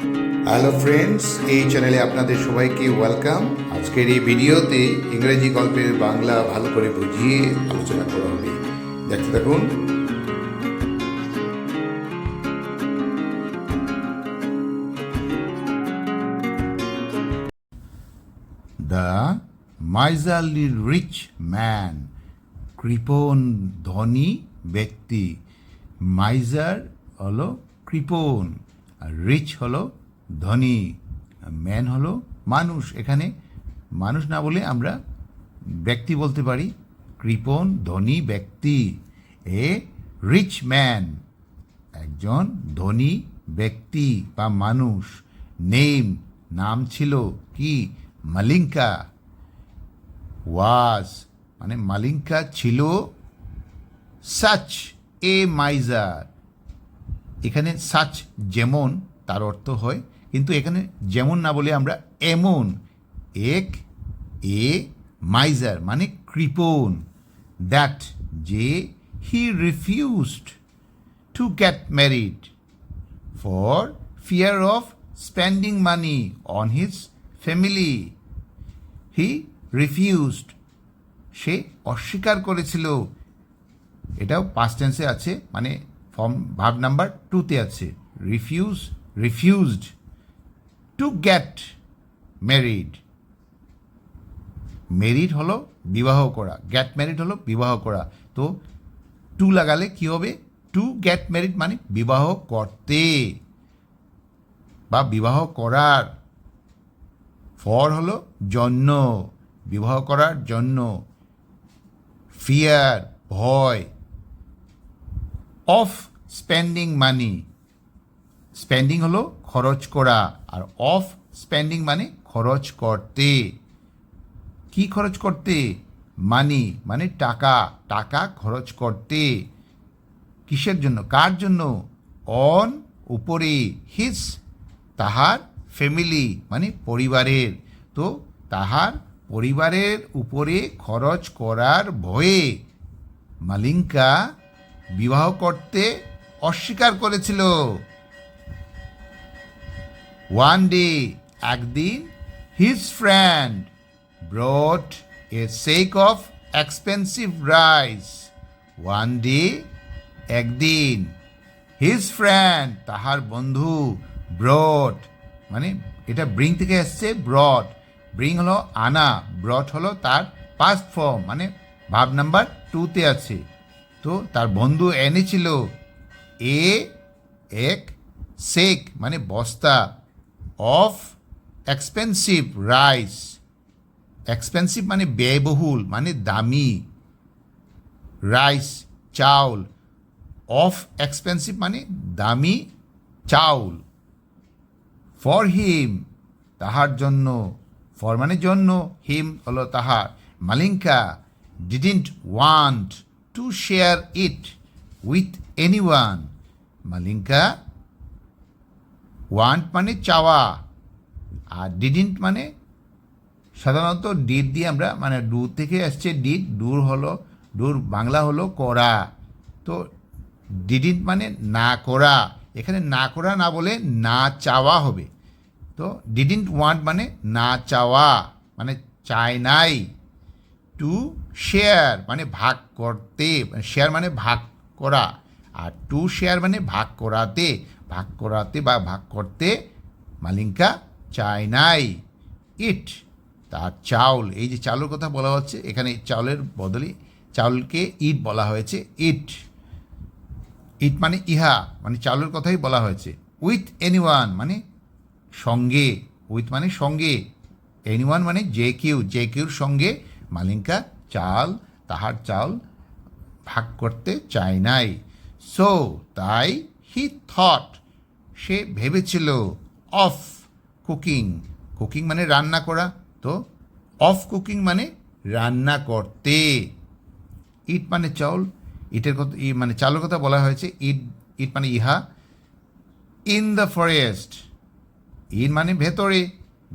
Hello friends এই চ্যানেলে আপনাদের সবাইকে ওয়েলকাম আজকের এই ভিডিওতে ইংরেজি গল্পের বাংলা ভালো করে বুঝিয়ে আলোচনা করা হবে। দেখতে থাকুন। দ্য মাইজারলি রিচ ম্যান কৃপণ ধনী ব্যক্তি। মাইজার হলো কৃপণ। আর রিচ হলো ধনী ম্যান হলো মানুষ। এখানে মানুষ না বলে আমরা ব্যক্তি বলতে পারি। কৃপণ, ধনী ব্যক্তি। এ রিচ ম্যান একজন ধনী ব্যক্তি বা মানুষ। নেম নাম ছিল কি? মালিঙ্কা। ওয়াজ মানে মালিঙ্কা ছিল সাচ এ মাইজার এখানে সাচ যেমন, তার অর্থ হয়, কিন্তু এখানে যেমন না বলে আমরা এমন। এক, এ মাইজার মানে কৃপণ। দ্যাট যে he refused to get married for fear of spending money on his family he refused সে অস্বীকার করেছিল। এটাও পাস্ট টেন্সে আছে মানে ফর্ম ভাব নাম্বার টুতে আছে। Refuse refused to get married married হলো বিবাহ করা। গেট ম্যারিড হলো বিবাহ করা। তো টু লাগালে কি হবে? টু গেট ম্যারিড মানে বিবাহ করতে বা বিবাহ করার। ফর হলো জন্য, বিবাহ করার জন্য। ফিয়ার ভয়। অফ স্পেন্ডিং মানি স্পেন্ডিং হলো খরচ করা আর অফ স্পেন্ডিং মানে খরচ করতে। কি খরচ করতে? মানি মানে টাকা। টাকা খরচ করতে। কিসের জন্য? কার জন্য? অন উপরে। হিস তাহার ফ্যামিলি মানে পরিবারের। তো তাহার পরিবারের উপরে খরচ করার ভয়ে মালিঙ্কা বিবাহ করতে অস্বীকার করেছিল। ওয়ান ডে একদিন his friend brought a sack of expensive rice one day একদিন হিজ ফ্রেন্ড তাহার বন্ধু ব্রড মানে এটা ব্রিং থেকে এসছে ব্রড ব্রিং হলো আনা ব্রড হলো তার পাস্ট ফর্ম মানে ভাব নাম্বার টুতে আছে। তো তার বন্ধু এনেছিল। এ, এক সেক মানে বস্তা। অফ এক্সপেন্সিভ রাইস এক্সপেন্সিভ মানে ব্যয়বহুল মানে দামি। রাইস চাউল। অফ এক্সপেন্সিভ মানে দামি চাউল। ফর হিম তাহার জন্য। ফর মানে জন্য হিম হলো তাহার। Malinka didn't want to share it with anyone Malinka want মানে চাওয়া। আর ডিডেন্ট মানে সাধারণত ডিড দিয়ে আমরা মানে ডু থেকে আসছে ডিড ডুর হলো ডুর বাংলা হলো করা। তো ডিডিন্ট মানে না করা। এখানে না করা না বলে না চাওয়া হবে। তো ডিডিন্ট ওয়ান্ট মানে না চাওয়া মানে চায় নাই। টু শেয়ার মানে ভাগ করতে শেয়ার মানে ভাগ করা। আর টু শেয়ার মানে ভাগ করাতে ভাগ করাতে বা ভাগ করতে মালিঙ্কা চায় নাই। ইট তার চাউল, এই যে চাউলের কথা বলা হচ্ছে, এখানে চাউলের বদলে চাউলকে ইট বলা হয়েছে, ইট। ইট মানে ইহা মানে চাউলের কথাই বলা হয়েছে। উইথ এনিওয়ান মানে সঙ্গে, উইথ মানে সঙ্গে। এনিওয়ান মানে যে কেউ, যে কেউর সঙ্গে মালিঙ্কা চাল, তাহার চাল ভাগ করতে চায় নাই। সো তাই হি থট সে ভেবেছিল অফ কুকিং কুকিং মানে রান্না করা, তো অফ কুকিং মানে রান্না করতে। ইট মানে চাউল ইটের কথা, ই মানে চালের কথা বলা হয়েছে ইট ইট মানে ইহা। ইন দ্য ফরেস্ট ইন মানে ভেতরে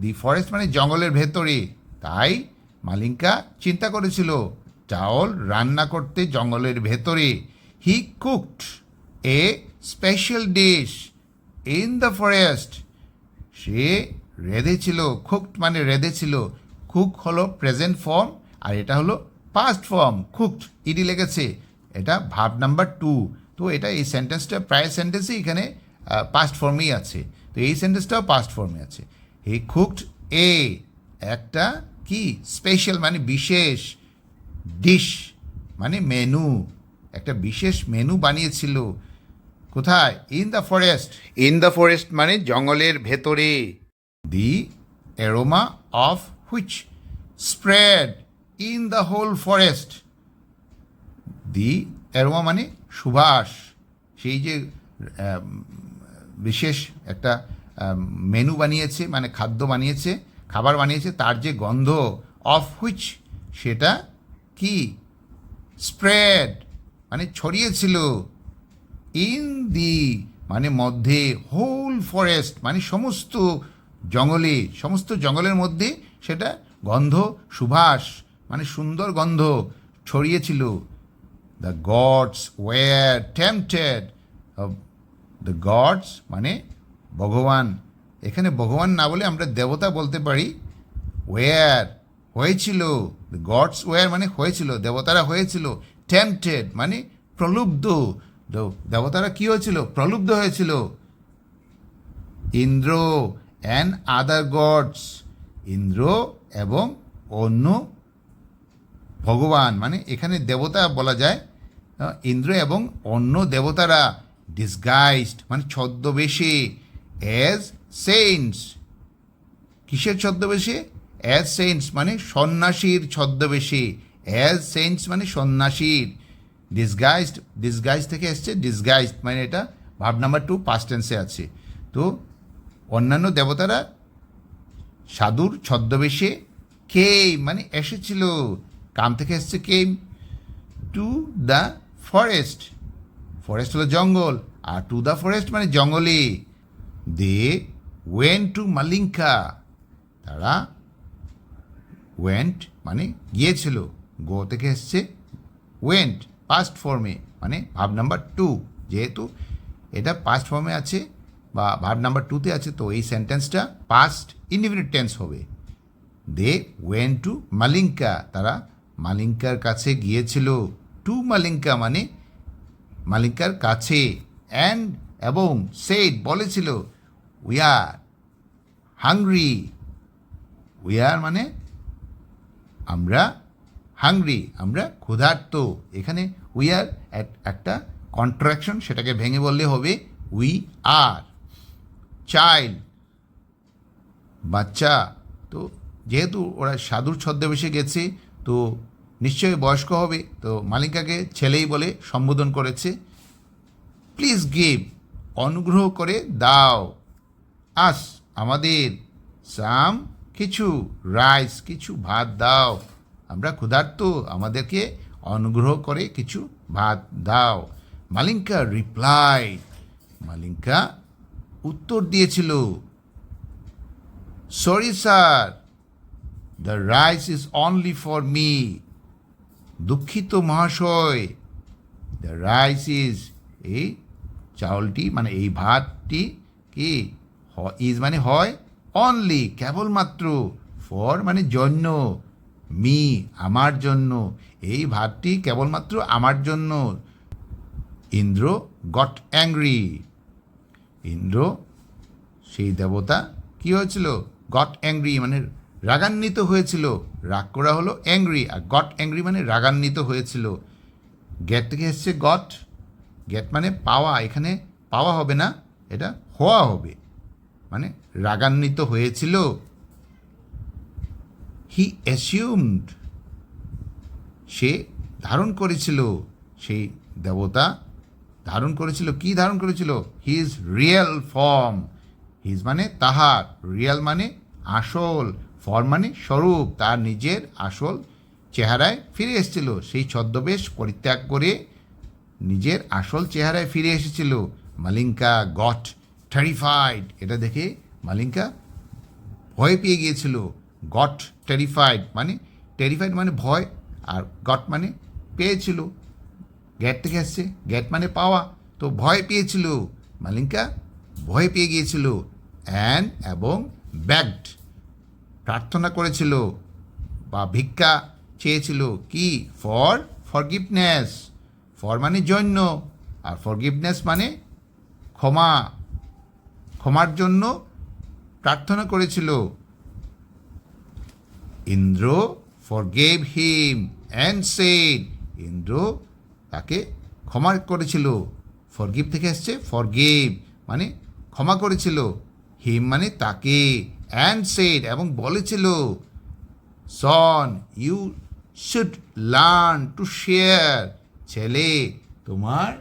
দি ফরেস্ট মানে জঙ্গলের ভেতরে। তাই মালিঙ্কা চিন্তা করেছিল চাউল রান্না করতে জঙ্গলের ভেতরে। He cooked a special dish in the forest সে রেঁধেছিল কুকড মানে রেঁধেছিল। কুক হলো প্রেজেন্ট ফর্ম আর এটা হলো পাস্ট ফর্ম কুকড ইডি লেগেছে। এটা ভাব নাম্বার টু তো এটা এই সেন্টেন্সটা প্রায় সেন্টেন্সই এখানে পাস্ট ফর্মেই আছে। তো এই সেন্টেন্সটাও পাস্ট ফর্মে আছে। হি কুকড এ একটা কি? স্পেশাল মানে বিশেষ। ডিশ মানে মেনু একটা বিশেষ মেনু বানিয়েছিল। কোথায়? In the forest in the forest মানে জঙ্গলের ভেতরে। The aroma of which spread in the whole forest the aroma মানে সুবাস। সেই যে বিশেষ একটা মেনু বানিয়েছে মানে খাদ্য বানিয়েছে খাবার বানিয়েছে তার যে গন্ধ অফ হুইচ সেটা কি? স্প্রেড মানে ছড়িয়েছিল ইন দি মানে মধ্যে হোল ফরেস্ট মানে সমস্ত জঙ্গলে, সমস্ত জঙ্গলের মধ্যে সেটা গন্ধ, সুভাষ মানে সুন্দর গন্ধ ছড়িয়েছিল the gods were tempted the gods মানে ভগবান। এখানে ভগবান না বলে আমরা দেবতা বলতে পারি। ওয়ার হয়েছিল গডস ওয়ার মানে হয়েছিল, দেবতারা হয়েছিল টেম্পটেড মানে প্রলুব্ধ। দেব- দেবতারা কি হয়েছিল? প্রলুব্ধ হয়েছিল। Indra and other gods Indra এবং অন্য ভগবান মানে এখানে দেবতা বলা যায় ইন্দ্র এবং অন্য দেবতারা ডিসগাইজড মানে ছদ্মবেশে অ্যাজ সেন্টস কিসের ছদ্মবেশে? অ্যাজ সেইন্টস মানে সন্ন্যাসীর ছদ্মবেশে। অ্যাজ সেইন্টস মানে সন্ন্যাসীর। ডিসগাইজড ডিসগাইজ থেকে এসছে ডিসগাইজড মানে এটা ভাব নাম্বার টু পাস্ট টেন্সে আছে। তো অন্যান্য দেবতারা সাধুর ছদ্মবেশে কেই মানে এসেছিল। কাম থেকে এসছে came to the forest forest হলো জঙ্গল, আর টু দ্য ফরেস্ট মানে জঙ্গলে। দে ওয়েন টু মালিঙ্কা তারা ওয়েন্ট মানে গিয়েছিল। গো থেকে এসছে। ওয়েন্ট পাস্ট ফর্মে মানে ভাব নাম্বার টু যেহেতু এটা পাস্ট ফর্মে আছে বা ভাব নাম্বার টুতে আছে, তো এই সেন্টেন্সটা পাস্ট ইনডিফিনিট টেন্স হবে। দে ওয়েন টু মালিঙ্কা তারা মালিঙ্কার কাছে গিয়েছিল। টু মালিঙ্কা মানে মালিঙ্কার কাছে। অ্যান্ড এবং সেট বলেছিল we are hungry we are মানে আমরা হাংরি আমরা ক্ষুধার্ত। এখানে উই আর একটা কন্ট্রাকশন সেটাকে ভেঙে বললে হবে উই আর চাইল্ড বাচ্চা, তো যেহেতু ওরা সাধুর ছদ্মবেশে গেছে, তো নিশ্চয়ই বয়স্ক হবে, তো মালিকাকে ছেলেই বলে সম্বোধন করেছে। প্লিজ গিভ অনুগ্রহ করে দাও। আস আমাদের সাম কিছু রাইস, কিছু ভাত দাও। আমরা ক্ষুধার্ত, আমাদেরকে অনুগ্রহ করে কিছু ভাত দাও। মালিঙ্কা রিপ্লাই মালিঙ্কা উত্তর দিয়েছিল sorry sir the rice is only for me দুঃখিত মহাশয় দ্য রাইস ইজ এই চাউলটি মানে এই ভাতটি কি ইজ মানে হয়? অনলি কেবলমাত্র ফর মানে জন্য মি আমার জন্য, এই ভাতটি কেবলমাত্র আমার জন্য। ইন্দ্র গট অ্যাংরি ইন্দ্র, সেই দেবতা কি হয়েছিল? গট অ্যাংরি মানে রাগান্বিত হয়েছিল। রাগ করা হলো অ্যাংরি আর গট অ্যাংরি মানে রাগান্বিত হয়েছিল। গেট থেকে এসছে গট গেট মানে পাওয়া, এখানে পাওয়া হবে না, এটা হওয়া হবে। মানে রাগান্বিত হয়েছিল। হি অ্যাসিউমড সে ধারণ করেছিল, সেই দেবতা ধারণ করেছিল। কি ধারণ করেছিল? হিজ রিয়েল ফর্ম হিজ মানে তাহার। রিয়েল মানে আসল ফর্ম মানে স্বরূপ, তার নিজের আসল চেহারায় ফিরে এসেছিল। সেই ছদ্মবেশ পরিত্যাগ করে নিজের আসল চেহারায় ফিরে এসেছিল। মালিঙ্কা গট টেরিফাইড এটা দেখে মালিঙ্কা ভয় পেয়ে গিয়েছিল। গট টেরিফাইড মানে টেরিফাইড মানে ভয় আর গট মানে পেয়েছিল। গ্যাট থেকে আসছে গ্যাট মানে পাওয়া। তো ভয় পেয়েছিল। মালিঙ্কা ভয় পেয়ে গিয়েছিল। অ্যান্ড এবং ব্যাগড প্রার্থনা করেছিল বা ভিক্ষা চেয়েছিল কি? ফর ফরগিভনেস ফর মানে জন্য। আর ফরগিভনেস মানে ক্ষমা। ক্ষমার জন্য প্রার্থনা করেছিল। Indra forgave him and said Indra তাকে ক্ষমা করেছিল। ফরগিভ থেকে এসছে ফরগেভ মানে ক্ষমা করেছিল। হিম মানে তাকে অ্যান্ড সেড এবং বলেছিল son you should learn to share ছেলে তোমার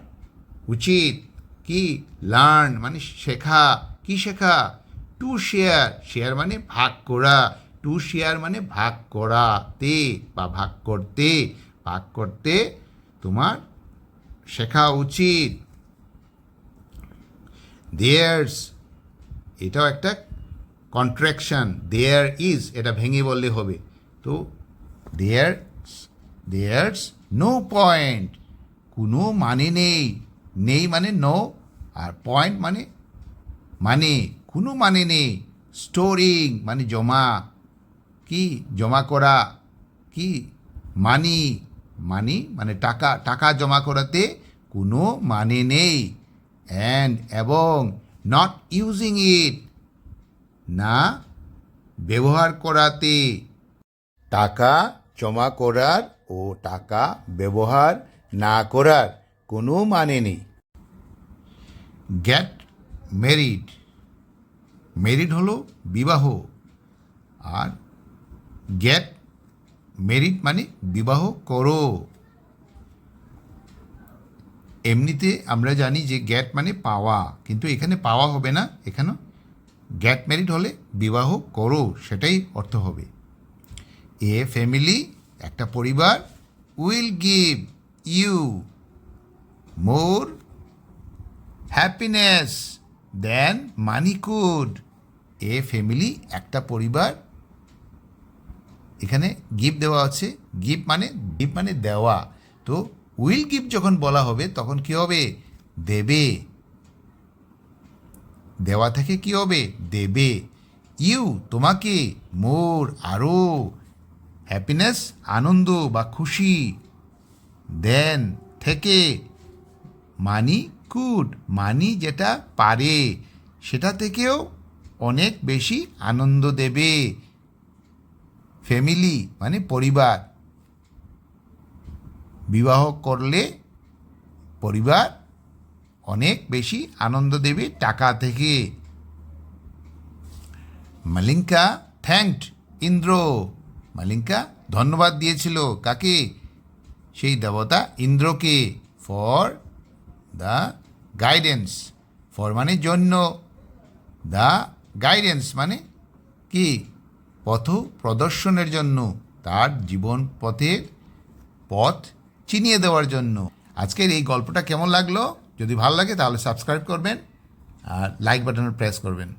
উচিত কি? লার্ন মানে শেখা। কি শেখা? To share. শেয়ার মানে ভাগ করা। টু শেয়ার মানে ভাগ করাতে বা ভাগ করতে। ভাগ করতে তোমার শেখা উচিত। দেয়ার্স এটাও একটা কন্ট্রাকশন দেয়ার ইজ এটা ভেঙে বললে হবে। তো দেয়ার দেয়ার্স নো পয়েন্ট কোনো মানে নেই। নেই মানে নো আর পয়েন্ট মানে মানে কোনো মানে নেই। স্টোরিং মানে জমা। কি? জমা করা। কি? মানি। মানি মানে টাকা টাকা জমা করাতে কোনো মানে নেই। অ্যান্ড এবং নট ইউজিং ইট না ব্যবহার করাতে। টাকা জমা করার ও টাকা ব্যবহার না করার কোনো মানে নেই। গেট মেরিড মেরিড হলো বিবাহ। আর গেট মেরিড মানে বিবাহ করো। এমনিতে আমরা জানি যে গ্যাট মানে পাওয়া, কিন্তু এখানে পাওয়া হবে না, এখানে গ্যাট ম্যারিড হলে বিবাহ করো, সেটাই অর্থ হবে। এ ফ্যামিলি একটা পরিবার will give you more happiness than money could a family একটা পরিবার, এখানে গিফট দেওয়া আছে। গিফট মানে গিফট মানে দেওয়া। তো উইল গিফট যখন বলা হবে, তখন কি হবে? দেবে। দেওয়া থেকে কি হবে? দেবে। ইউ তোমাকে, মোর আরও হ্যাপিনেস আনন্দ বা খুশি। দেন থেকে মানি কুড মানি যেটা পারে, সেটা থেকেও অনেক বেশি আনন্দ দেবে। ফ্যামিলি মানে পরিবার। বিবাহ করলে পরিবার অনেক বেশি আনন্দ দেবে টাকা থেকে। মালিঙ্কা থ্যাঙ্কড ইন্দ্র। মালিঙ্কা ধন্যবাদ দিয়েছিল কাকে? সেই দেবতা ইন্দ্রকে। ফর দ্য গাইডেন্স ফর মানে জন্য। দ্য গাইডেন্স মানে কি? পথ প্রদর্শনের জন্য। তার জীবন পথের পথ চিনিয়ে দেওয়ার জন্য। আজকের এই গল্পটা কেমন লাগল? যদি ভালো লাগে তাহলে সাবস্ক্রাইব করবেন আর লাইক বাটনে প্রেস করবেন।